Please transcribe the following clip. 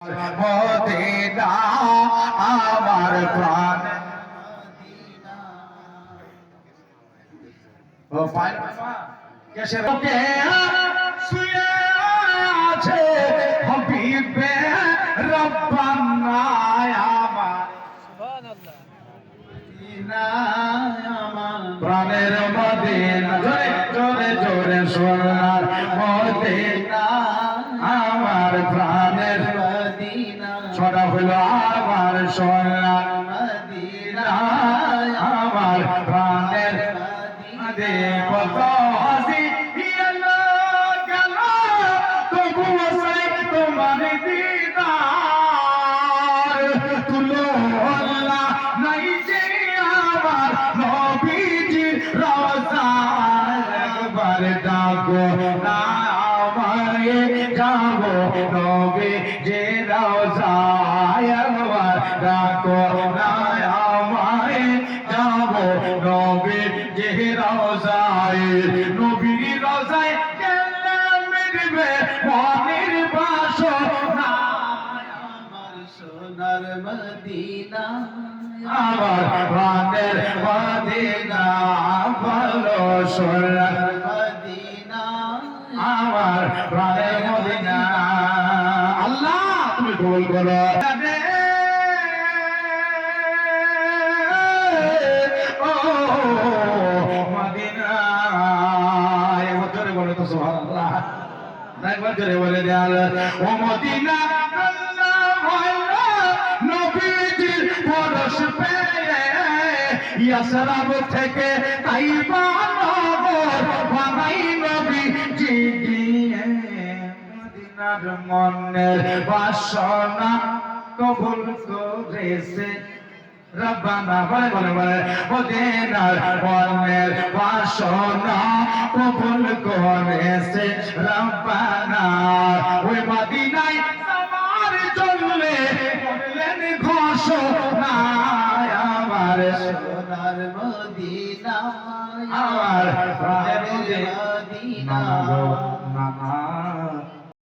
Medina, আমার প্রাণ। ও pile কেসে রোকে প্রাণের মদিনা, জোরে জোরে সোনার মদিনা, আমার প্রাণের ছটা হইল আমার সোনার মদিনা আমার প্রাণের দে কত হাসি তোমার দিদার তুলো নাই যে আমার নবীজির রওজা একবার ডাকো না যাব নবী যে রওজা যাব নবী যে রওজায় নবীর রওজায় গেলে মিলবে মনের বাসনা সোনার মদিনা। আমার প্রাণের মদিনা, ভালো সোনার মদিনা। আমার প্রাণের মদিনা। আল্লাহ, তুমি কবুল করো। জোরে বলে দেয়াল ও মদিনা নবীজির পরশ পেয়ে ইয়াসরাব থেকে তাইবা নগর বানাই নবী জি গিয়ে মদিনার মনের বাসনা কবুল করেছে। রব্বানা বলে বলে বলে মদিনার মনের বাসনা কবুল করেছে রব্বানা। ওই মদিনায় সবার চললে বললেন ঘোষণা আমার সোনার মদিনা আমার মদিনা।